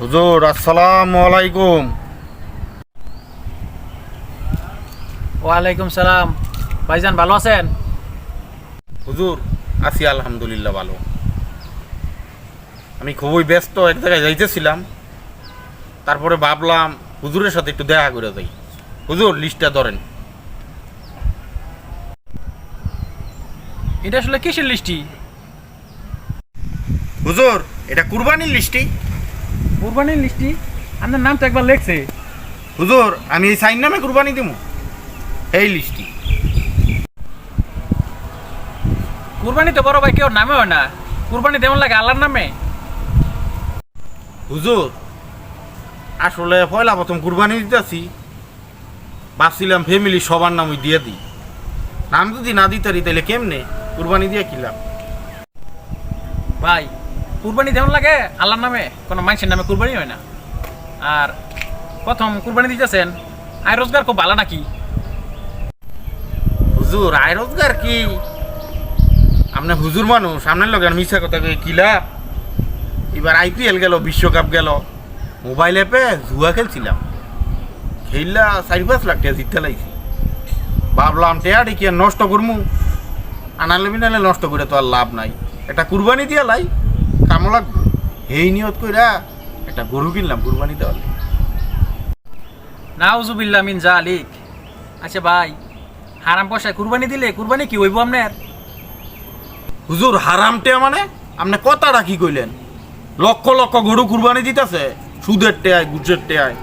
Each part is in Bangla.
হুজুর আসসালামু আলাইকুম। ওয়ালাইকুম সালাম। ভাইজান ভালো আছেন? হুজুর আছি আলহামদুলিল্লাহ ভালো। আমি খুবই ব্যস্ত এক জায়গায় যাইতেছিলাম। তারপরে ভাবলাম হুজুরের সাথে একটু দেখা করে যাই। হুজুর লিস্টটা ধরেন। এটা আসলে কিসের লিস্টি হুজুর এটা কুরবানির লিস্টই কুরবানির লিস্টি আপনার নাম তো একবার লেখছে। হুজুর আমি এই সাইন নামে কুরবানি দিব এই লিস্টটি। কুরবানি তো বড় ভাই কেউ নামে হয় না। কুরবানি তেমন লাগে আল্লাহর নামে। হুজুর আসলে পয়লা প্রথম কুরবানি দিতেছি। ভাবছিলাম ফ্যামিলি সবার নাম ওই দিয়ে দিই। নাম যদি না দিতারি তাহলে কেমনে? কুরবানি দিয়ে কিলাম ভাই কুরবানি তেমন লাগে আল্লাহর নামে, কোনো মানুষের নামে কুরবানি হয় না। আর প্রথম কুরবানি দিতেছেন, আয় রোজগার খুব ভালো নাকি? হুজুর, আয় রোজগার কি? আপনার হুজুর মানুষ, আপনার লোক মিশা কথা কয়ে কিলা এবার আইপিএল গেল, বিশ্বকাপ গেল, মোবাইল অ্যাপে জুয়া খেলছিলাম। খেললা চারি পাঁচ লাখ টাকা জিততে লাগছি। ভাবলাম টেয়ারি কি নষ্ট করমু। আনালে বিনালে নষ্ট করে তো আর লাভ নাই। এটা কুরবানি দিয়া লাই। কামো লাগবে এই নিয়ত কইরা একটা গরু কিনলাম কুরবানি দেওয়ালে নাউজুবিল্লাহ মিন জালিক। আচ্ছা ভাই হারাম পয়সায় কুরবানি দিলে কুরবানি কি হইব আপনার? হুজুর হারাম মানে? আপনি কথাটা কি কইলেন? লক্ষ লক্ষ গরু কুরবানি দিতেছে সুদের টেয়ায় গুজের টেয়ায়।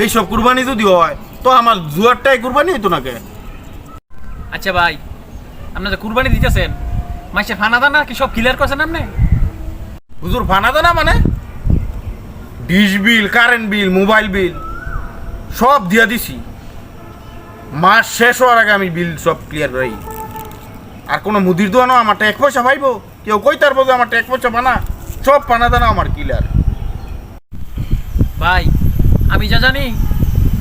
এই সব কুরবানি যদি হয় তো আমার জুয়ার টেয়ায় কুরবানি হইতো না কে আচ্ছা ভাই আপনি যে কুরবানি দিতেছেন মাসে ফানা দানা কি সব ক্লিয়ার করছেন আপনি? হুজুর ফানা দেনা মানে? Dish bill, current bill, mobile bill, সব দিয়া দিছি। মাস শেষ হওয়ার আগে আমি বিল সব ক্লিয়ার করাই। আর কোনো মুদির দোকানও আমার এক পয়সা পাইবো। কেউ কই তার বলবে আমার এক পয়সা পানা সব পানা দানা আমার ক্লিয়ার ভাই, আমি যা জানি,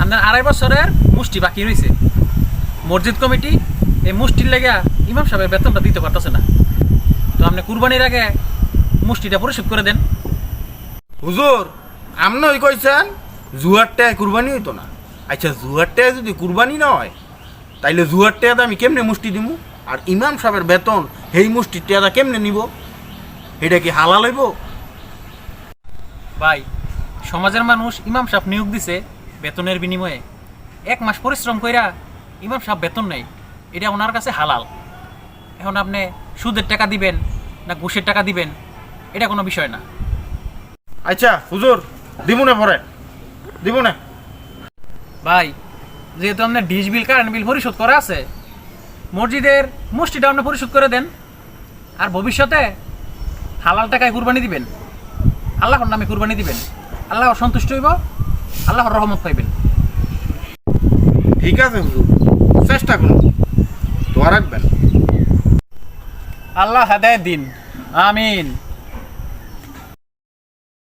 আপনার আড়াই বছরের মুষ্টি বাকি রয়েছে মসজিদ কমিটি এই মুষ্টির লেগে ইমাম সাহেবের বেতনটা দিতে পারতেছে না। তো আপনি কুরবানির আগে মুষ্টিটা পরিশোধ করে দেন। হুজুর আপনি ওই কইছেন জুয়ার টায় কুরবানি হইতো না। আচ্ছা জুয়ার টায় যদি কুরবানি না হয় তাইলে জুয়ার টায়াতে আমি কেমনে মুষ্টি দিমু? আর ইমাম সাহেবের বেতন সেই মুষ্টির টায়াটা কেমনে নিব? এটা কি হালাল হইব? ভাই সমাজের মানুষ ইমাম সাহেব নিয়োগ দিছে বেতনের বিনিময়ে। এক মাস পরিশ্রম কইরা ইমাম সাহেব বেতন নেই এটা ওনার কাছে হালাল। এখন আপনি সুদের টাকা দিবেন না ঘুষের টাকা দিবেন? এটা কোনো বিষয় না। আচ্ছা হুজুর দিব না পরে দিব ভাই যেহেতু আপনার ডিশ বিল কারেন্ট বিল পরিশোধ করা আছে মসজিদের মুষ্টিটা আপনি পরিশোধ করে দেন আর ভবিষ্যতে হালাল টাকায় কুরবানি দিবেন আল্লাহর নামে কুরবানি দিবেন আল্লাহ সন্তুষ্ট হইব আল্লাহর রহমত পাইবেন। ঠিক আছে হুজুর। চেষ্টা করুন। দোয়া রাখবেন। আল্লাহ হাদায় দিন। আমিন।